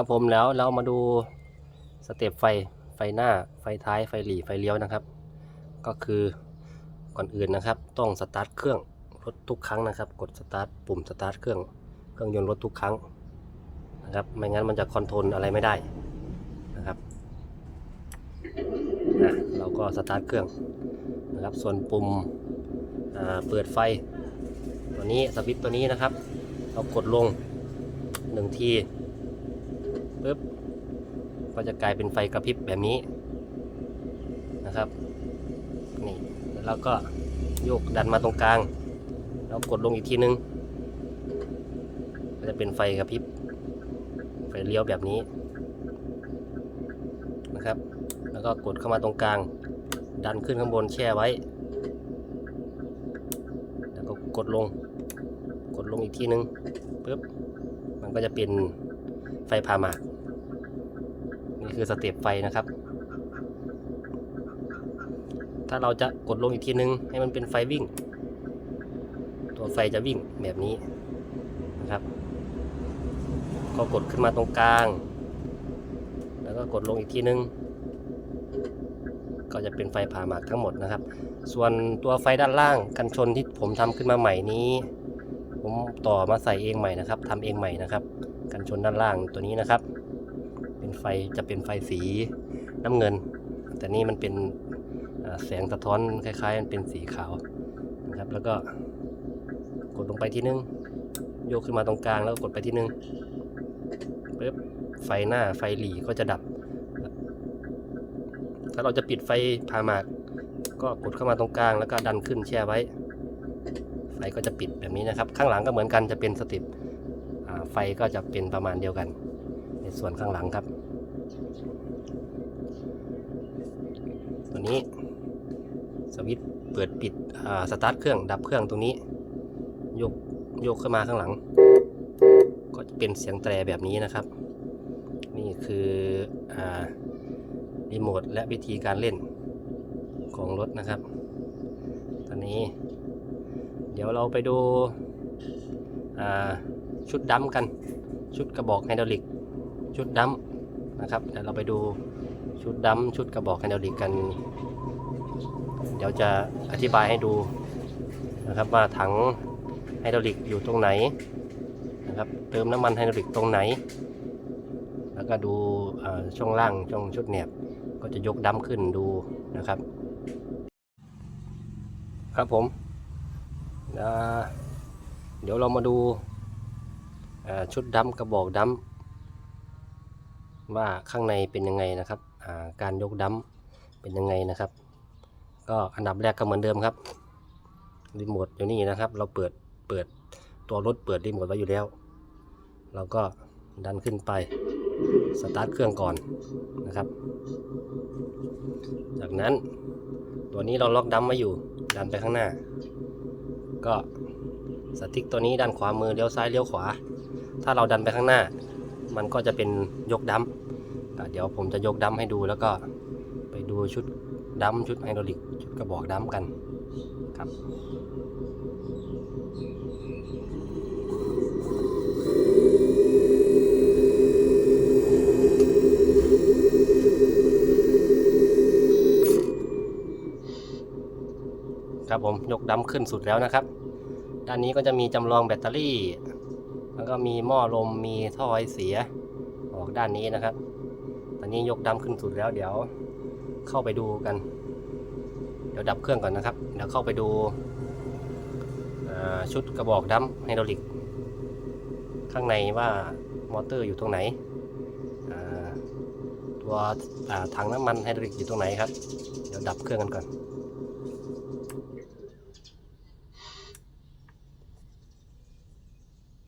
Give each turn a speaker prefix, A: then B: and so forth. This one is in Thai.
A: ครับผมแล้วเรามาดูสเต็ปไฟไฟหน้าไฟท้ายไฟหลีไฟเลี้ยวนะครับ ก็คือก่อนอื่นนะครับ ต้องสตาร์ทเครื่องรถทุกครั้งนะครับ กดสตาร์ทปุ่มสตาร์ทเครื่องเครื่องยนต์รถทุกครั้งนะครับไม่งั้นมันจะคอนโทรลอะไรไม่ได้นะครับนะเราก็สตาร์ทเครื่องนะครับ ส่วนปุ่มเปิดไฟ ตัวนี้สวิตตัวนี้นะครับ เรากดลงหนึ่งที ปึ๊บก็จะกลายเป็นไฟกระพริบแบบนี้นะครับนี่แล้วก็โยกดันมาตรงกลาง แล้วกดลงอีกทีนึง ก็จะเป็นไฟกระพริบไฟเลี้ยวแบบนี้นะครับ แล้วก็กดเข้ามาตรงกลาง ดันขึ้นข้างบนแช่ไว้ แล้วก็กดลง กดลงอีกทีนึงปึ๊บมันก็จะเป็นไฟพาหมาก นี่คือสเต็ปไฟนะครับ ถ้าเราจะกดลงอีกทีนึง ให้มันเป็นไฟวิ่ง ตัวไฟจะวิ่งแบบนี้นะครับ ก็กดขึ้นมาตรงกลาง แล้วก็กดลงอีกทีนึง ก็จะเป็นไฟผ่าหมากทั้งหมดนะครับ ส่วนตัวไฟด้านล่างกันชนที่ผมทำขึ้นมาใหม่นี้ ผมต่อมาใส่เองใหม่นะครับทำเองใหม่นะครับ กันชนด้านล่างตัวนี้นะครับ เป็นไฟจะเป็นไฟสีน้ำเงิน แต่นี่มันเป็นแสงสะท้อนคล้ายๆ มันเป็นสีขาวนะครับ แล้วก็กดลงไปที่นึงโยกขึ้นมาตรงกลางแล้วก็กดไปที่นึงปึ๊บไฟหน้าไฟหลีก็จะดับ ถ้าเราจะปิดไฟพาหมาก ก็กดเข้ามาตรงกลางแล้วก็ดันขึ้นแช่ไว้ ไฟก็จะปิดแบบนี้นะครับ ข้างหลังก็เหมือนกันจะเป็นสติปไฟก็จะเป็นประมาณเดียวกัน ส่วนข้างหลังครับ ตัวนี้สวิตช์เปิดปิดสตาร์ทเครื่องดับเครื่องตรงนี้ ยกยกขึ้นมาข้างหลัง ก็จะเป็นเสียงแตรแบบนี้นะครับ นี่คืออรีโมทและวิธีการเล่นของรถนะครับตอนนี้ เดี๋ยวเราไปดูชุดดัมกัน ชุดกระบอกไฮดรอลิก ชุดดัมนะครับเดี๋ยวเราไปดูชุดดัมชุดกระบอกไฮดรอลิกกัน เดี๋ยวจะอธิบายให้ดูนะครับว่าถังไฮดรอลิกอยู่ตรงไหนนะครับเติมน้ำมันไฮดรอลิกตรงไหน แล้วก็ดูช่วงล่างช่วงชุดแหนบก็จะยกดัมขึ้นดูนะครับ ครับผมเดี๋ยวเรามาดูชุดดัมกระบอกดัม ว่าข้างในเป็นยังไงนะครับาการยกดัมเป็นยังไงนะครับ ก็อันดับแรกก็เหมือนเดิมครับรีโมทอยู่นี่นะครับ เราเปิดเปิดตัวรถเปิดรีโมทไว้อยู่แล้ว เราก็ดันขึ้นไปสตาร์ทเครื่องก่อนนะครับ จากนั้นตัวนี้เราล็อกดัมไว้อยู่ ดันไปข้างหน้า ก็สติ๊กตัวนี้ด้านขวามือเลี้ยวซ้ายเลี้ยวขวา ถ้าเราดันไปข้างหน้า มันก็จะเป็นยกดัมเดี๋ยวผมจะยกดัมให้ดูแล้วก็ไปดูชุดดัมชุดไฮดรอลิกชุดกระบอกดัมกันครับครับผมยกดัมขึ้นสุดแล้วนะครับ ด้านนี้ก็จะมีจำลองแบตเตอรี่ แล้วก็มีหม้อลมมีท่อไอเสียออกด้านนี้นะครับ ตอนนี้ยกดัมขึ้นสุดแล้วเดี๋ยวเข้าไปดูกัน เดี๋ยวดับเครื่องก่อนนะครับ เดี๋ยวเข้าไปดูชุดกระบอกดัมไฮดรอลิก ข้างในว่ามอเตอร์อยู่ตรงไหน ตัวถังน้ำมันไฮดรอลิกอยู่ตรงไหนครับ เดี๋ยวดับเครื่องกันก่อน